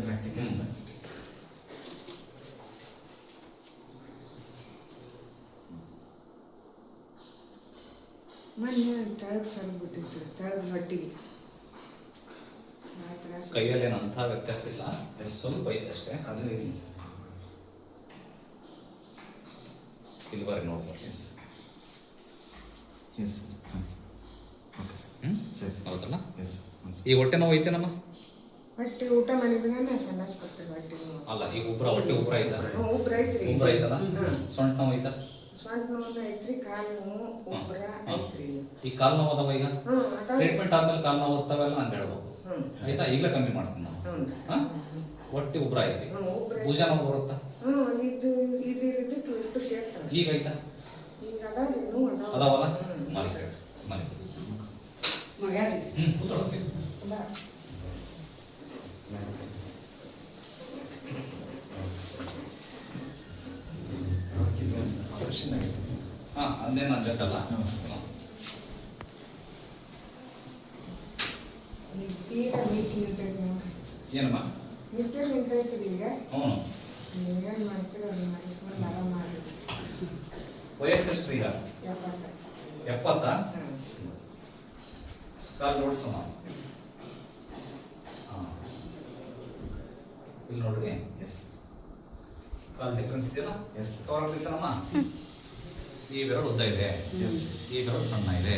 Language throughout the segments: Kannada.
ಪ್ರಾಕ್ಟಿಕಲ್ ಇಲ್ಲ ಮೊನ್ನೆ ತೆಳಗ್ ಸರಿಬಿಟ್ಟಿತ್ತು ಅಂಥ ವ್ಯತ್ಯಾಸ ಇಲ್ಲ. ಸ್ವಲ್ಪ ಐತೆ ಅಷ್ಟೇ ಅದು ಇಲ್ಲ ಸರ್ ಇಲ್ಲಿ ಬರ್ರಿ ನೋಡ್ಬೋದು ಎಸ್ ಎಸ್ ಸರ್ ಹಾಂ ಸರ್ ಓಕೆ ಸರ್ ಹ್ಮ್? ಸರಿ ಹೌದಲ್ಲ ಎಸ್ ಹಾಂ ಈ ಹೊಟ್ಟೆ ನೋವು ಐತೇನಮ್ಮ ಹೊಟ್ಟೆ ಊಟ ಮಾಡಿದ್ರೆ ಸಣ್ಣ ಬರ್ತದೆ ಹೊಟ್ಟೆ. ಅಲ್ಲ ಈಗ ಉಬ್ರ ಹೊಟ್ಟೆ ಉಬ್ರ ಐತ ಉಬ್ರ ಐತ್ರಿ ಉಬ್ರ ಐತಲ್ಲ. ಸೊಂಟ ನೋವು ಐತ ಸೊಂಟ ನೋವು ಐತ್ರಿ ಕಾಲು ನೋವು ಉಬ್ರ ಐತ್ರಿ ಈ ಕಾಲು ನೋವು ಅದಾವ ಈಗ? ಟ್ರೀಟ್ಮೆಂಟ್ ಆದ್ಮೇಲೆ ಕಾಲು ನೋವು ಇರ್ತಾವೆಲ್ಲ ನಾನು ಹೇಳ್ಬೋದು. ಆಯ್ತಾ? ಈಗಲೇ ಕಮ್ಮಿ ಮಾಡ್ತೀನಿ ನಾವು? ಹೊಟ್ಟೆ ಉಬ್ರ ಐತಿ ಭುಜ ನೋವು ಬರುತ್ತಾ? ಇದು ಇದು ಇದಕ್ಕೆ ಇಟ್ಟು ಈಗ ಐತಾ ತೀರಾ ಏನಮ್ಮ? ಈಗ ಹ್ಞೂ. ನೀವೇನ್ ಮಾಡ್ತೀರ ಅದನ್ನ ಮಾಡಿಸ್ಕೊಂಡು ಆರಾಮ ಮಾಡಿ ಈಗ ಎಪ್ಪತ್ತ? ಎಪ್ಪತ್ತ. ಕಾಲು ಇಲ್ಲಿ ನೋಡ್ರಿ. ಎಸ್ ಕಾಲು ಡಿಫ್ರೆನ್ಸ್ ಇದೆಯಲ್ಲ? ಎಸ್ ಕವರ್ ಆಗ್ಬೇಕಲ್ಲಮ್ಮ ಈ ಬೆರಳು ಉದ್ದ ಇದೆ. ಎಸ್ ಈ ಬೆರಳು ಸಣ್ಣ ಇದೆ.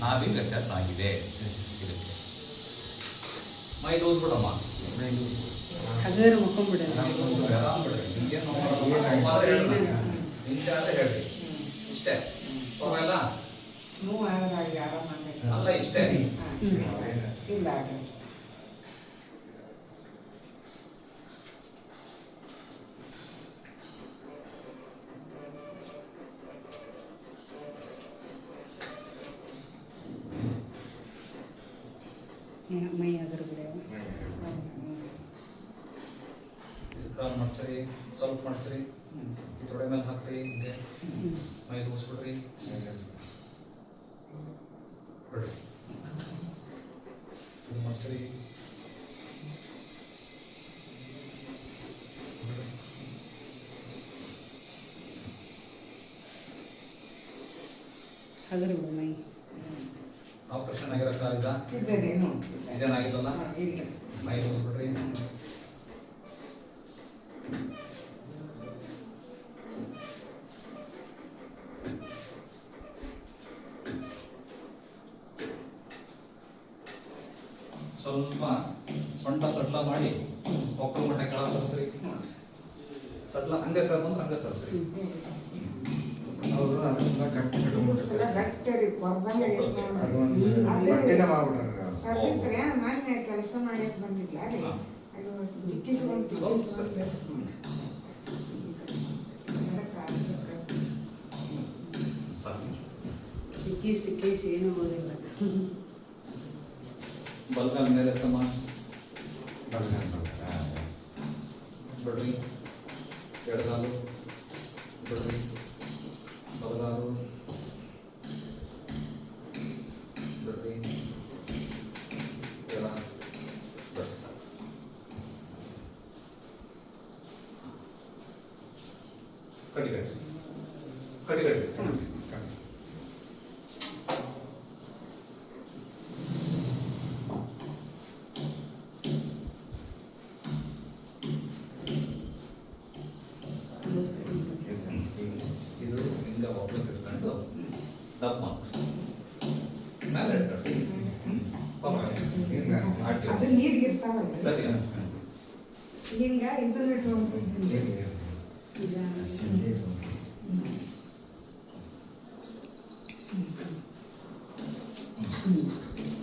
ನಾವಿ ವ್ಯತ್ಯಾಸ ಆಗಿದೆ. ಎಸ್ ಇದಕ್ಕೆ ಮೈ ಲೂಸ್ ಬಿಡಮ್ಮ ಹಗರ್ ಹೇಳ್ರಿ. ಇಷ್ಟೇ. ಪರವಾಗಿಲ್ಲ ಆಗೈತೆ. ಅಲ್ಲ ಇಷ್ಟೇ. ಇಲ್ಲ. ಮೈ ಹಗರ್ ಬಿಡೋದು ಸ್ವಲ್ಪ ಮಾಡ್ಸ್ರಿ ಈ ತೊಡೆ ಮೇಲೆ ಹಾಕ್ರಿ ಹಿಂಗೆ. ಮೈ ತೋರಿಸ್ಬಿಡ್ರಿ ಬಿಡ್ರಿ ಇದು ಬಿಡ್ರಿ. ಹಗರ್ ಮೈ. ಆಪರೇಷನ್ ಆಗಿರೋ ಕಾರ್ ಇದ್ದೇನೇನು? ಇದೇನಾಗಿಲ್ಲಲ್ಲ. ಮೈ ಲೂಸ್ಬಿಡ್ರಿ ಸ್ವಲ್ಪ ಸೊಂಟ ಸಡ್ಲ ಮಾಡಿ ಒಕ್ಕಲು ಮಟ್ಟ ಕೆಳ ಸರ್ಸ್ರಿ. ಸಡ್ಲ ಹಂಗೆ ಸರ್ ಬಂದು ಹಂಗೆ ಸರ್ಸ್ರಿ. ಅವರು ಅದನ್ನ ಗಟ್ಟಿ ರೀ, ಕೊರ್ದಂಗೆ ಅದು ಒಂದು ಅದೇ ಹೊಟ್ಟೆನ ಮಾಡ್ಬಿಟ್ರಿ ಅವ್ರು. ಮೊನ್ನೆ ಕೆಲಸ ಮಾಡಿ ಬಂದಿದ್ಲ ರೀ ಹಾ. ಅದು ದಿಕ್ಕಿಸ್ಕೊಂಡ್ ಸಿಕ್ಕಿ ಸಿಕ್ಕಿ ಏನು ಓದಿಲ್ಲ. बलगन मेरे तमाम बलगन बलगन यस बड़ी चढ़ बड़ी बलगन कटी कटी कटी कटी ಸರಿ. ಹಿಂಗ ಇದನ್ನ ಇಟ್ಕೊಂಡ್ಬಿಟ್ಟಿದ್ದೀನಿ. ಇಲ್ಲ, ಇಲ್ಲ. ಇಲ್ಲ ಸಿಂಗಿ ಇದು.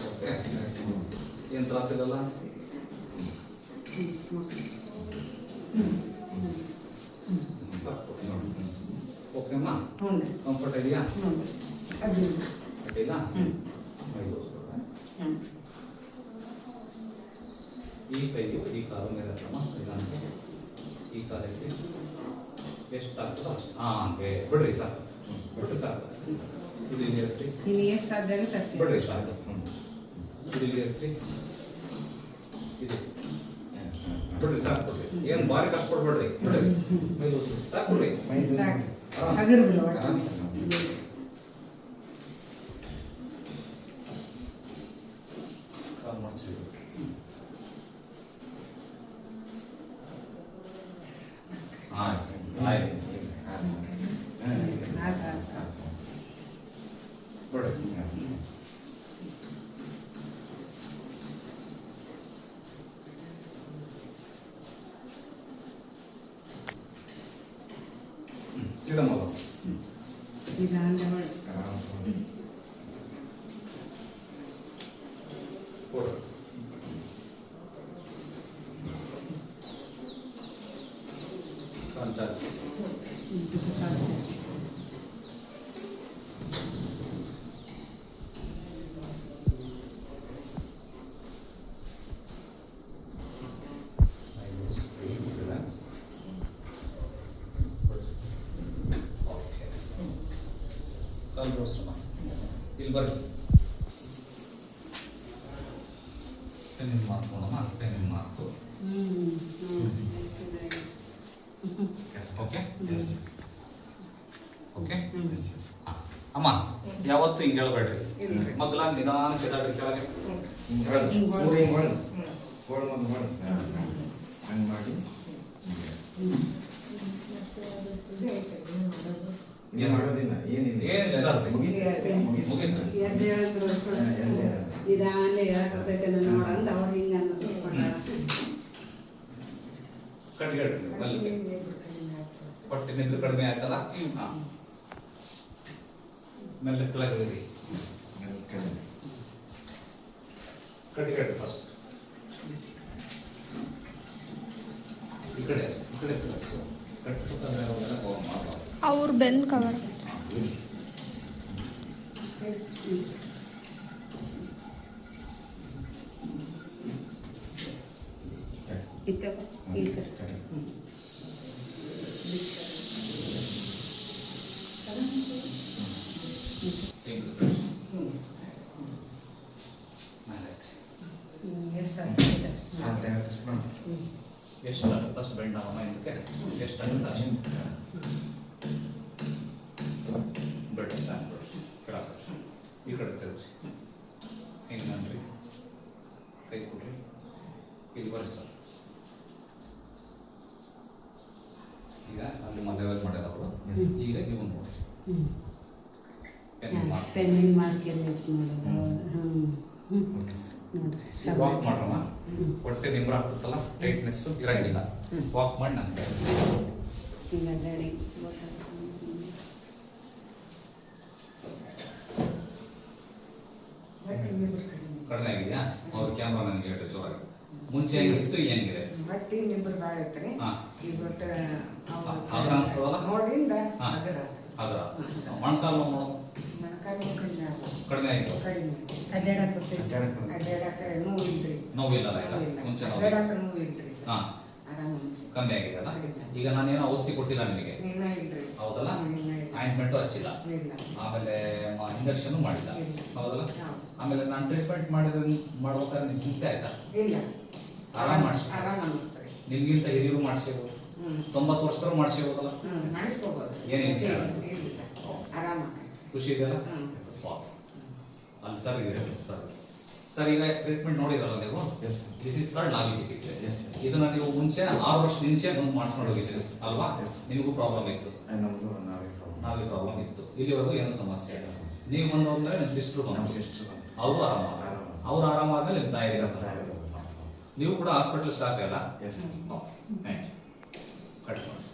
ಓಕೆ ಏನು ತ್ರಾಸಿಲ್ಲಲ್ಲ ಸಾಕು ಓಕೆಮ್ಮ ಕಂಫರ್ಟ್ ಇದೆಯಾ. ಅಡ್ಡಿಲ್ಲ ಹ್ಮ್. ಮೈಗೋಸ್ಕರ ಹ್ಞೂ ಈ ಕೈ ಈ ಕಾಲು ಮೇಲೆ ಹತ್ತಮ್ಮ ನಿಧಾನಕ್ಕೆ ಈ ಕಾಲಕ್ಕೆ ಎಷ್ಟು ಆಗ್ತದೋ ಅಷ್ಟು ಹಾಂ ಬಿಡ್ರಿ ಸಾಕು ಬಿಡ್ರಿ ಸಾಕು ಇದು ಇಲ್ಲಿ ಇರ್ತಿ ನೀನು ಎಷ್ಟು ಸಾಧ್ಯ ಆಗುತ್ತೆ ಅಷ್ಟೇ ಬಿಡ್ರಿ ಸಾಕು. ಇದು ಇಲ್ಲಿ ಇರ್ತಿ ಇದು. ಬಿಡ್ರಿ ಸಾಕು ಬಿಡ್ರಿ ಏನು ಭಾರಿ ಕಷ್ಟ ಕೊಡ್ಬೇಡ್ರಿ ಬಿಡ್ರಿ. ಸಾಕು ಬಿಡ್ರಿ ಸಾಕು. ಹಗರು ಬಿಡು ಒಟ್ಟು. ಆರಾಮ್ ಕಾಲ್ ಮಾಡ್ಸಿ ಆಯ್ತು ಆಯ್ತು ಬಿಡ್ರಿ ಸಿಗಮಲ್ಲ ನಿಧಾನ ಮಾಡಿ ಕೊಡು ಕಾಲ್ ಚಾಚಿ ಇದು ಕಾಲು ಚಾಚಿ. ಕಾಲ್ ಜೋಡಿಸೋಣ ಇಲ್ಲಿ ಬರ್ರಿ. ಪೆನ್ನಿನ ಮಾರ್ಕ್ ನೋಡೋಣ ಪೆನ್ನಿನ ಮಾರ್ಕು ಹ್ಮ್ ಹ್ಮ್ ಎಷ್ಟು ಓಕೆ ಎಸ್ ಓಕೆ ಎಸ್ ಅಮ್ಮ ಯಾವತ್ತು ಹಿಂಗೆ ಹೇಳ್ಬೇಡ್ರಿ. ಮೊದಲ ನಿಧಾನ ಕೆದಾಡ್ರಿ ಕೆಳಗೆ. ಹಂಗೆ ಮಾಡಿ ಮತ್ತೆ ಅದು ಇದು ಐತೆ, ಏನು ಮಾಡೋದು? ಏನು ಮಾಡೋದಿಲ್ಲ ಏನಿಲ್ಲ ಏನಿಲ್ಲ. ಮುಗೀತು. ಎದ್ದು ಹೇಳಿದ್ರು. ನಿಧಾನ ಹೇಳಕತ್ತೈತೆ ನಾನು ನೋಡಂತ ಅವ್ರು ಹಿಂಗೆ ಅನ್ನೋದು. ಹೊಟ್ಟೆ ನಿದ್ರೆ ಕಡಿಮೆ ಆಯ್ತಲ್ಲ ಮೆಲ್ಲ ಕೆಳಗೆ ಇರಿ. ಕಲೆ. ಫಸ್ಟ್ ಈ ಕಡೆ ಈ ಕಡೆ ಕಟ್ಟು ಮಾಡಬಾರ್ದು ಅವ್ರ ಬೆನ್ ಕವರ್ ಎಷ್ಟು ಅಷ್ಟು ಬೆಂಡ್ ಆಗಮ್ಮ ಇದಕ್ಕೆ ಎಷ್ಟು ಆಗುತ್ತೆ ಅಷ್ಟು ಬಿಡ್ರಿ ಸಾಕು ಬಿಡ್ರಿ ಕೆಳಗೆ ಈ ಕಡೆ ತೆಗ್ಸಿ ಹಿಂಗೆ ನನ್ರಿ ಕೈ ಕೊಡ್ರಿ ಇಲ್ಲಿ ಬರ್ರಿ ಸರ್ ಈಗ ಅಲ್ಲಿ ಮದುವೆ ಮಾಡಿದವರು Yes. ಈಗ ನೀವು ನೋಡಿ ಹ್ಮ್. ಪೆನ್ ಮಾಡಿ ಪೆನ್ನಿನ ಮಾರ್ಕೆಲ್ಲ ಇತ್ತು ನೋಡೋದು ಹ್ಮ್. Hmm okay sir. ನೋಡ್ರಿ ವಾಕ್ ಮಾಡೋಣ. ಹೊಟ್ಟೆ ನಿಮ್ರ ಆಗ್ತದಲ್ಲ ಟೈಟ್ನೆಸ್ ಇರಂಗಿಲ್ಲ. ವಾಕ್ ಮಾಡಿ ನನಗೆ ಕಡಿಮೆ ಆಗಿದೆಯಾ? ಅವ್ರ ಕ್ಯಾಮ್ರಾ ನನಗೆ ಹೇಳಿ ಜೋರಾಗಿ. ಮುಂಚೆ ಹೆಂಗಿತ್ತು ಈಗ ಹೆಂಗಿದೆ? ಮತ್ತೆ ಇನ್ನಿಬ್ರು ಭಾಳ ಇರ್ತಾರೆ ಹಾ. ಈಗ ಒಟ್ಟು ಅವ್ರು- ಅದ್ರ ಅನ್ಸ್ತದಲ್ಲ? ನೋಡಿಂದ ಹಾ. ಅದರ. ಅದರ ಮೊಣಕಾಲು ನೋವು ಮೊಣಕಾಲು ಕಡಿಮೆ ಆಯ್ತು ಕಡಿಮೆ ನೋವು ಇಲ್ರಿ ನೋವಿಲ್ಲ. ಮುಂಚೆ ಇಲ್ರಿ ಹಾ. ಕಮ್ಮಿ ಆಗಿದೆ ಅಲ್ಲ? ಈಗ ನಾನೇನು ಔಷಧಿ ಕೊಟ್ಟಿಲ್ಲ ನಿಮಗೆ? ಹೌದಲ್ಲ. ಆಯಿಂಟ್ಮೆಂಟು ಹಚ್ಚಿಲ್ಲ? ಆಮೇಲೆ ಇಂಜೆಕ್ಷನ್ ಮಾಡಿಲ್ಲ. ಹೌದಲ್ಲ? ಆಮೇಲೆ ನಾನು ಟ್ರೀಟ್ಮೆಂಟ್ ಮಾಡಿದ ಮಾಡ್ಬೇಕಾದ್ರೆ ನಿಮ್ಗೆ ಹಿಂಸೆ ಆಯ್ತಾ? ಇಲ್ಲ. ಆರಾಮ್ ಮಾಡ್ಸಿ. ನಿಮ್ಗಿಂತ ಹಿರಿಯರು ಮಾಡಿಸ್ಬೋದು ಹ್ಮ್. ತೊಂಬತ್ತು ವರ್ಷದವ್ರು ಮಾಡಿಸ್ಬೋದಲ್ಲ ಏನ್ ಆಗಲ್ಲ. ಆರಾಮ. ಖುಷಿ ಇದೆಯಲ್ಲ. ಅಲ್ಲಿ ಸರ್ ಇದೆ ಸರ್ ಸರ್ ಈಗ ಟ್ರೀಟ್ಮೆಂಟ್ ನೋಡಿದ್ರಲ್ಲ ನೀವು. ದಿಸ್ ಇಸ್ ಕಾಲ್ಡ್ ನಾವಿ ಚಿಕಿತ್ಸೆ. Yes, sir. ಇದನ್ನ ನೀವು ಮುಂಚೆ ಆರು ವರ್ಷ ಮುಂಚೆ ಬಂದು ಮಾಡಿಸ್ಕೊಂಡು ಹೋಗಿದ್ದೀರಿ. ಅಲ್ವಾ. ನಿಮಗೂ ಪ್ರಾಬ್ಲಮ್ ಇತ್ತು. ನಾವೇ. ಪ್ರಾಬ್ಲಮ್ ಇತ್ತು. ಇಲ್ಲಿವರೆಗೂ ಏನು ಸಮಸ್ಯೆ ಇಲ್ಲ. ನೀವು ಬಂದು ಹೋಗ್ತಾರೆ ನಿಮ್ಮ ಸಿಸ್ಟರ್ ಬಂದು ಸಿಸ್ಟರ್ ಅವರು ಆರಾಮ. ಅವ್ರು ಆರಾಮಾದ್ಮೇಲೆ ನಿಮ್ಮ ತಾಯಿ ನೀವು ಕೂಡ ಹಾಸ್ಪಿಟಲ್ ಸ್ಟಾಫ್ ಅಲ್ಲ? Yes okay thank you cut ಮಾಡಿ.